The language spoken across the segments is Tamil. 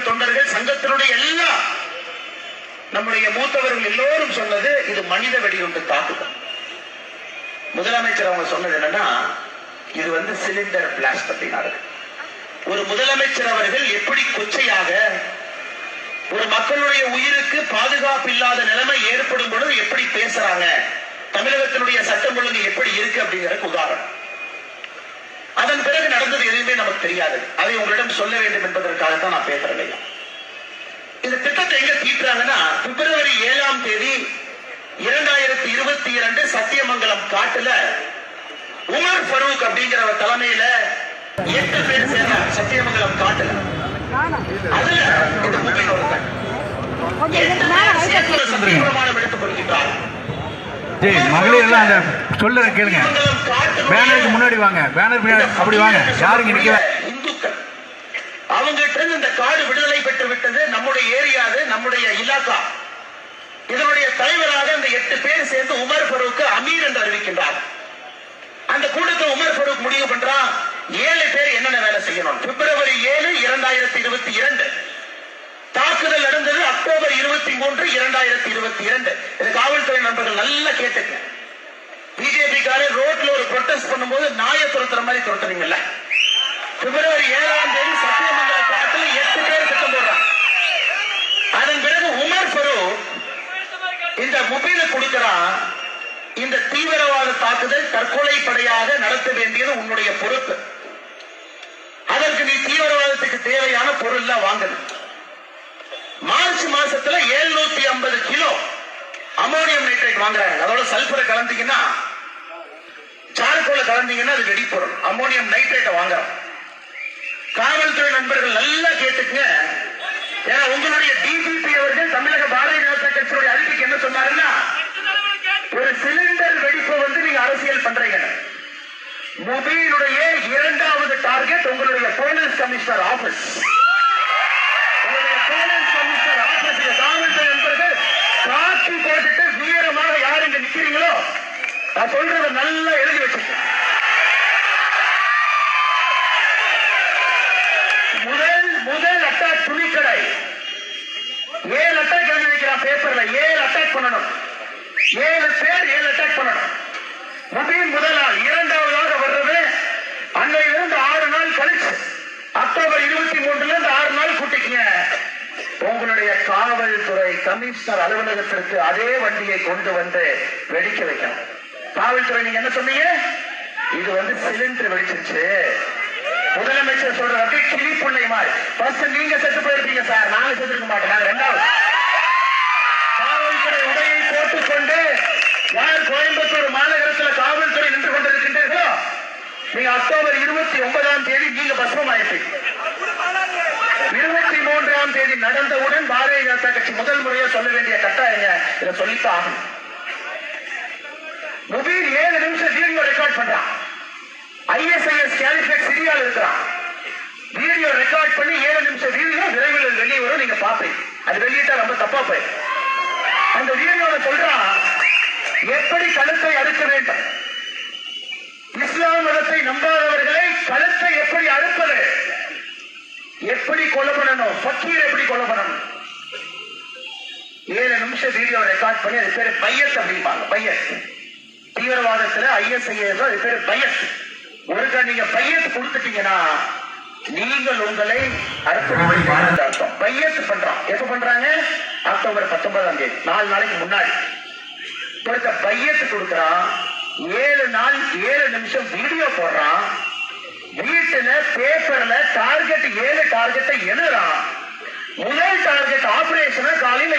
தொண்டர்கள் சங்கத்தினுடைய எல்லா நம்முடைய மூத்தவர்கள் எல்லோரும் சொன்னது இது மனித வெடிகுண்டு தாக்குதல். முதலமைச்சர் அவங்க சொன்னது என்னன்னா இது வந்து சிலிண்டர் பிளாஸ்ட் அப்படின்னாரு. ஒரு முதலமைச்சர் அவர்கள் எப்படி கொச்சையாக ஒரு மக்களுடைய உயிருக்கு பாதுகாப்பு இல்லாத நிலைமை ஏற்படும் பொழுது எப்படி பேசுறாங்க? தமிழகத்தினுடைய சட்டம் ஒழுங்கு எப்படி இருக்கு அப்படிங்கிறதுக்கு உதாரணம். அதன் பிறகு நடந்தது எதுவுமே நமக்கு தெரியாது. அதை உங்களிடம் சொல்ல வேண்டும் என்பதற்காக தான் நான் பேசுறேன் ஐயா. இந்த திட்டத்தை எங்க தீட்டுறாங்கன்னா பிப்ரவரி ஏழாம் தேதி இரண்டாயிரத்தி இருபத்தி இரண்டு சத்தியமங்கலம் காட்டுல உமர் ஃபரூக் அப்படிங்கிறவர் தலைமையில எட்டு பேர் சேர்ந்தார் சத்தியமங்கலம் காட்டுல. அதுல இந்த மொபைல் ஒருத்தன் எட்டு பேர் சேர்ந்து சத்திய பிரமாணம் எடுத்துக் கொள்கின்றார். டேய் மகளிர் எல்லாம் அந்த சொல்லுற கேளுங்க. பேனருக்கு முன்னாடி வாங்க. பேனர் பின்னாடி அப்படி வாங்க. யாருங்க நிக்க இந்துக்கள் அவங்ககிட்ட இருந்து இந்த காடு விடுதலை பெற்று விட்டது நம்முடைய ஏரியாது நம்முடைய இலாக்கா இதனுடைய தலைவராக இந்த எட்டு பேர் சேர்ந்து உமர் ஃபரூக் அமீர் என்று அறிவிக்கின்றார். அந்த கூட்டத்தை உமர் ஃபரூக் முடிவு பண்றான் ஏழு பேர் என்னென்ன வேலை செய்யணும்? பிப்ரவரி ஏழு இரண்டாயிரத்தி இருபத்தி இரண்டு. தாக்குதல் நடந்தது அக்டோபர் இருபத்தி மூன்று இரண்டாயிரத்தி இருபத்தி இரண்டு. இது காவல்துறை நண்பர்கள் நல்லா கேட்டுங்க பிஜேபி ரோட்ல ஒரு ப்ரொட்டஸ்ட் பண்ணும்போது நாயை துரத்துற மாதிரி துரத்துறீங்கல்ல பிப்ரவரி ஏழாம் தேதி சத்தியமங்கல காட்டுல எட்டு பேர் திட்டம் போடுறான் அதன் பிறகு உமர் ஃபரூக் இந்த முபீல கொடுக்கிறான். இந்த தீவிரவாத தாக்குதல் தற்கொலை படையாக நடத்த வேண்டியது உன்னுடைய பொறுப்பு. அதற்கு நீ தீவிரவாதத்துக்கு தேவையான பொருள் வாங்கணும் மார்ச் மாசத்துல 750 ஐம்பது கிலோ அமோனியம் நைட்ரேட் வாங்குறாங்க அதோட சல்பரை கலந்தீங்கன்னா சார்கோல கலந்தீங்கன்னா அது வெடிப்பொருள் அமோனியம் நைட்ரேட்டை வாங்குறோம் காவல்துறை நண்பர்கள் நல்லா கேட்டுக்குங்க. ஏன்னா உங்களுடைய டிஜிபி அவர்கள் தமிழக பாரதிய ஜனதா கட்சியுடைய அறிக்கைக்கு என்ன சொன்னாருன்னா ஒரு சிலிண்டர் வெடிப்பை வந்து நீங்க அரசியல் பண்றீங்க. மொபைலுடைய இரண்டாவது டார்கெட் உங்களுடைய போலீஸ் கமிஷனர் ஆபீஸ். உங்களுடைய போலீஸ் கமிஷனர் ஆபீஸ் காவல்துறை நண்பர்கள் காட்சி போட்டுட்டு வீரமாக யார் இங்க நிக்கிறீங்களோ நான் சொல்றத நல்லா எழுதி வச்சிருக்கேன் முதல் முதல் அட்டாக் துணிக்கடை. ஏழு அட்டாக் எழுதி வைக்கிறான் பேப்பர்ல ஏழு அட்டாக் பண்ணணும். ஏழு பேர் ஏழு அட்டாக் பண்ணணும். முபின் முதல் நாள் இரண்டாவதாக வர்றது அன்னையிலிருந்து ஆறு நாள் கழிச்சு. அக்டோபர் இருபத்தி மூன்றுல இருந்து ஆறு நாள் கூட்டிக்கங்க. உங்களுடைய காவல்துறை கமிஷனர் அலுவலகத்திற்கு அதே வண்டியை கொண்டு வந்து வெடிக்க வைக்கணும். காவல்துறை நீங்க என்ன சொன்னீங்க? இது வந்து சிலிண்டர் வெடிச்சிருச்சு. முதலமைச்சர் சொல்ற அப்படியே கிளி பிள்ளை மாதிரி. ஃபர்ஸ்ட் நீங்க செத்து போயிருப்பீங்க சார். நாங்க செத்துருக்க மாட்டோம். நாங்க ரெண்டாவது. காவல்துறை உடையை போட்டுக்கொண்டு யார் கோயம்புத்தூர் மாநகரத்தில் காவல்துறை நின்று கொண்டிருக்கின்றீர்களோ? நீங்க அக்டோபர் இருபத்தி ஒன்பதாம் தேதி நீங்க பஸ்மம் ஆயிட்டீங்க இருபத்தி மூன்றாம் தேதி நடந்தவுடன் பாரதிய ஜனதா கட்சி முதல் முறையா சொல்ல வேண்டிய கட்டாயங்க. இதை சொல்லித்தான் ஆகும் ஏழு நிமிஷம் வீடியோ ரெக்கார்ட் பண்றான். ஐஎஸ்ஐஎஸ் கேலிஃபேட் சிரியால இருக்கிறான் வீடியோ ரெக்கார்ட் பண்ணி ஏழு நிமிஷம் வீடியோ விரைவில் வெளியே வரும் நீங்க பாப்பீங்க அது வெளியிட்டா ரொம்ப தப்பா போய் அந்த வீடியோல சொல்றான் எப்படி கழுத்தை அறுக்க வேண்டும்? இஸ்லாம் மதத்தை நம்பாதவர்களை கழுத்தை எப்படி அறுப்பது? எப்படி கொலை பண்ணணும்? பக்கீர் எப்படி கொலை பண்ணணும்? ஏழு நிமிஷம் வீடியோ ரெக்கார்ட் பண்ணி அது பேர் பையத் அப்படிம்பாங்க பையன் தீவிரவாதத்துல ஐஎஸ்ஐஎஸ் பேர் பயஸ் பையஸ் நீங்க பையஸ் கொடுத்துட்டீங்கன்னா நீங்கள் உங்களை அர்ப்பணிப்பீர்கள் அர்த்தம். பையஸ் பண்றான் எப்ப பண்றாங்க? அக்டோபர் பத்தொன்பதாம் தேதி. நாலு நாளைக்கு முன்னாடி. கொடுத்த பையத்து கொடுக்குறான். ஏழு நாள் ஏழு நிமிஷம் வீடியோ போடுறான். வீட்டுல பேப்பர்ல டார்கெட் ஏழு டார்கெட்டை எழுதுறான். முதல் டார்கெட் ஆபரேஷனை காலையில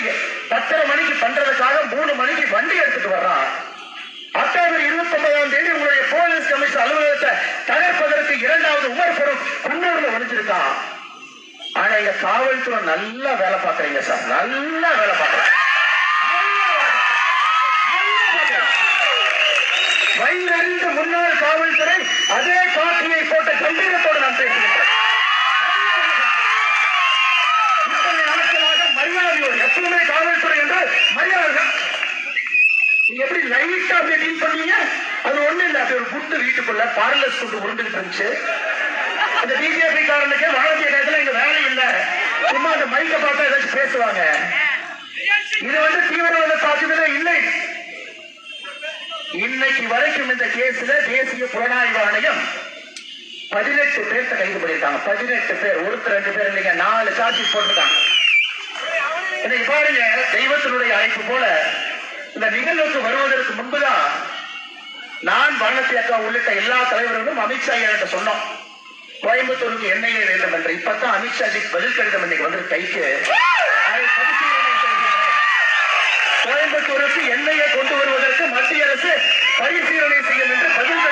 பத்தரை மணிக்கு பண்றதுக்காக மூணு மணிக்கு வண்டி எடுத்துட்டு வர்றான். அக்டோபர் இருபத்தி ஒன்பதாம் தேதி உங்களுடைய போலீஸ் கமிஷன் அலுவலகத்தை தகர்ப்பதற்கு இரண்டாவது உமர் குன்னூர்ல ஒழிஞ்சிருக்கான் ஆனா இங்க காவல்துறை நல்லா வேலை பாக்குறீங்க சார். நல்லா வேலை பாக்குறீங்க வயதிலிருந்து முன்னாள் காவல்துறை அதே காட்சியை போட்ட கம்பீரத்தோடு நான் பேசுகின்றேன் இத்தனை நாட்களாக மரியாதையோடு எப்பவுமே காவல்துறை என்று மரியாதை நீங்க எப்படி லைட்டா அப்படியே டீல் பண்ணீங்க. அது ஒண்ணு இல்ல அப்படி ஒரு குண்டு வீட்டுக்குள்ள பார்லஸ் குண்டு உருண்டுகிட்டு இருந்துச்சு அந்த பிஜேபி காரனுக்கு வாழத்திய காலத்துல இங்க வேலை இல்ல. சும்மா அந்த மைக்க பார்த்தா ஏதாச்சும் பேசுவாங்க. இது வந்து தீவிரவாத தாக்குதலே இல்லை. இன்னைக்கு வரைக்கும் இந்த கேஸ்ல தேசிய புலனாய்வு ஆணையம் பதினெட்டு பேர்த்த கைது பண்ணிருக்காங்க பதினெட்டு பேர் ஒருத்தர் ரெண்டு பேர் இல்லைங்க நாலு சாட்சி போட்டிருக்காங்க. பாருங்க தெய்வத்தினுடைய அழைப்பு போல இந்த நிகழ்வுக்கு வருவதற்கு முன்புதான் நான் வானதி அக்கா உள்ளிட்ட எல்லா தலைவர்களும் அமித்ஷா என்கிட்ட சொன்னோம். கோயம்புத்தூருக்கு எண்ணெயே வேண்டும் என்று. இப்பதான் அமித்ஷாஜி பதில் கடிதம் இன்னைக்கு வந்து கைக்கு. கோயம்புத்தூருக்கு எண்ணெயை கொண்டு வருவதற்கு மத்திய அரசு பரிசீலனை செய்யும் என்று பதில்